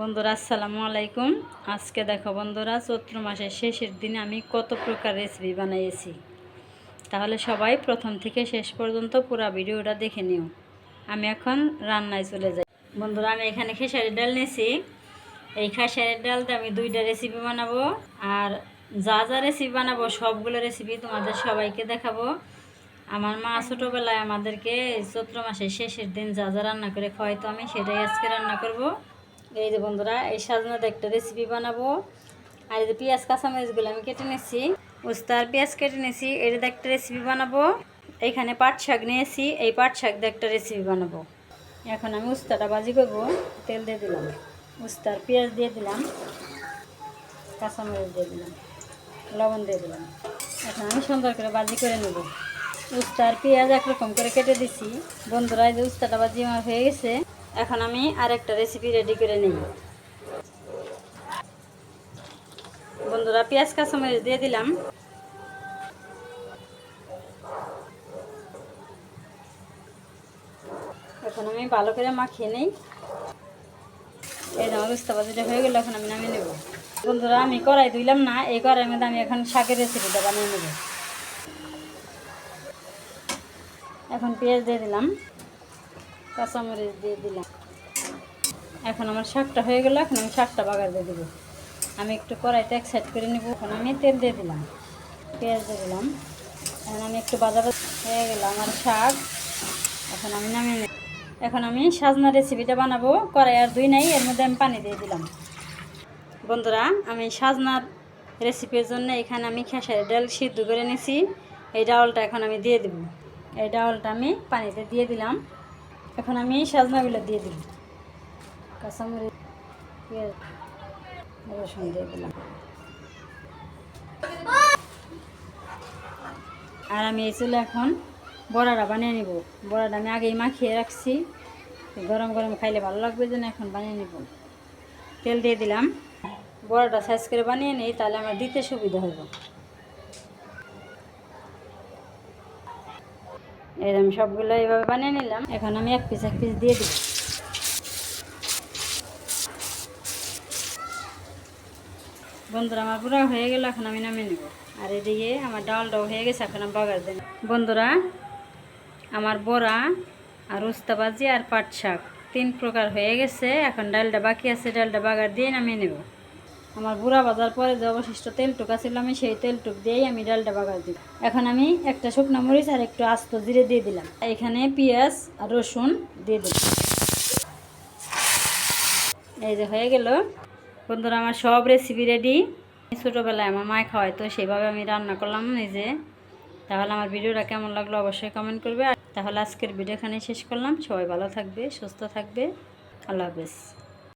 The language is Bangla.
বন্ধুরা, আসসালামু আলাইকুম। আজকে দেখো বন্ধুরা, চৈত্র মাসের শেষের দিনে আমি কত প্রকার রেসিপি বানিয়েছি। তাহলে সবাই প্রথম থেকে শেষ পর্যন্ত পুরো ভিডিওটা দেখে নিও। আমি এখন রান্নায় চলে যাই। বন্ধুরা, আমি এখানে খেসারির ডাল নিয়েছি। এই খেসারির ডালতে আমি দুইটা রেসিপি বানাবো আর যা যা রেসিপি বানাবো, সবগুলো রেসিপি তোমাদের সবাইকে দেখাবো। আমার মা ছোটোবেলায় আমাদেরকে চৈত্র মাসের শেষের দিন যা যা রান্না করে খাওয়াইতো আমি সেটাই আজকে রান্না করব। এই যে বন্ধুরা, এই সাজনাতে একটা রেসিপি বানাবো। আর এই যে পেঁয়াজ, কাঁচামরিচগুলো আমি কেটে নিয়েছি। উস্তার, পেঁয়াজ কেটে নিয়েছি এটাতে একটা রেসিপি বানাবো। এইখানে পাট শাক নিয়েছি, এই পাট শাক দিয়ে একটা রেসিপি বানাবো। এখন আমি উস্তাটা বাজি করব, তেল দিয়ে দিলাম। উস্তার পেঁয়াজ দিয়ে দিলাম, কাঁচামরিচ দিয়ে দিলাম, লবণ দিয়ে দিলাম। এখন আমি সুন্দর করে বাজি করে নেব। উস্তার পেঁয়াজ একরকম করে কেটে দিছি। বন্ধুরা, এই যে উস্তাটা বাজি আমার হয়ে গেছে। এখন আমি আরেকটা রেসিপি রেডি করে নিই। বন্ধুরা, পেঁয়াজ, কাঁচামরিচ দিয়ে দিলাম। এখন আমি ভালো করে মাখিয়ে নিই। এই যে আমার উস্তা বাজিটা হয়ে গেলো, এখন আমি নামিয়ে নেব। বন্ধুরা, আমি কড়াই ধুইলাম না, এই কড়াইয়ের মধ্যে আমি এখন শাকের রেসিপিটা বানিয়ে নেব। এখন পেঁয়াজ দিয়ে দিলাম। কাঁচামরিচ দিয়ে দিলাম। এখন আমার শাকটা হয়ে গেল, এখন আমি শাকটা বাগার দিয়ে দেবো। আমি একটু কড়াইতে এক সাইড করে নেব। এখন আমি তেল দিয়ে দিলাম। পেঁয়াজ দিয়ে দিলাম। এখন আমি একটু বাজা বাজা হয়ে গেল আমার শাক। এখন আমি নামিয়ে নেব। এখন আমি সাজনা রেসিপিটা বানাবো। কড়াই আর দুই নাই, এর মধ্যে আমি পানি দিয়ে দিলাম। বন্ধুরা, আমি সাজনার রেসিপির জন্য এখানে আমি খেসারি ডাল সিদ্ধ করে নিয়েছি এই ডালটা এখন আমি দিয়ে দেব। এই ডালটা আমি পানিতে দিয়ে দিলাম। এখন আমি সাজনাগুলো দিয়ে দিলাম। কাঁচামরিচ রসুন দিয়ে দিলাম। আর আমি এই চুলে এখন বড়াটা বানিয়ে নিব। বড়াটা আমি আগেই মাখিয়ে রাখছি। গরম গরম খাইলে ভালো লাগবে যেন এখন বানিয়ে নিব। তেল দিয়ে দিলাম। বড়াটা সাইজ করে বানিয়ে নিই, তাহলে আমার দিতে সুবিধা হবে এই আমি সবগুলো এইভাবে বানিয়ে নিলাম। এখন আমি এক পিস এক পিস দিয়ে দিই বন্ধুরা, আমার পুরো হয়ে গেল, এখন আমি নামিয়ে নেব। আর এদিকে আমার ডালটাও হয়ে গেছে, এখন আমি বাগার দেব। বন্ধুরা, আমার বড়া আর উস্তাবাজি আর পাট শাক তিন প্রকার হয়ে গেছে। এখন ডালটা বাকি আছে, ডালটা বাগার দিয়ে নামিয়ে নেব। আমার বুড়া বাজার পরে যে অবশিষ্ট তেলটুক ছিল আমি সেই তেলটুক দিয়েই আমি ডালটা বাগার দিই এখন আমি একটা শুকনো মরিচ আর একটু আস্ত জিরে দিয়ে দিলাম। এখানে পেঁয়াজ আর রসুন দিয়ে দিলাম। এই যে হয়ে গেল। বন্ধুরা, আমার সব রেসিপি রেডি ছোটোবেলায় আমার মায় খাওয়াই তো সেইভাবে আমি রান্না করলাম নিজে। তাহলে আমার ভিডিওটা কেমন লাগল অবশ্যই কমেন্ট করবে। আর তাহলে আজকের ভিডিও এখানে শেষ করলাম। সবাই ভালো থাকবে, সুস্থ থাকবে। আল্লাহ হাফেজ।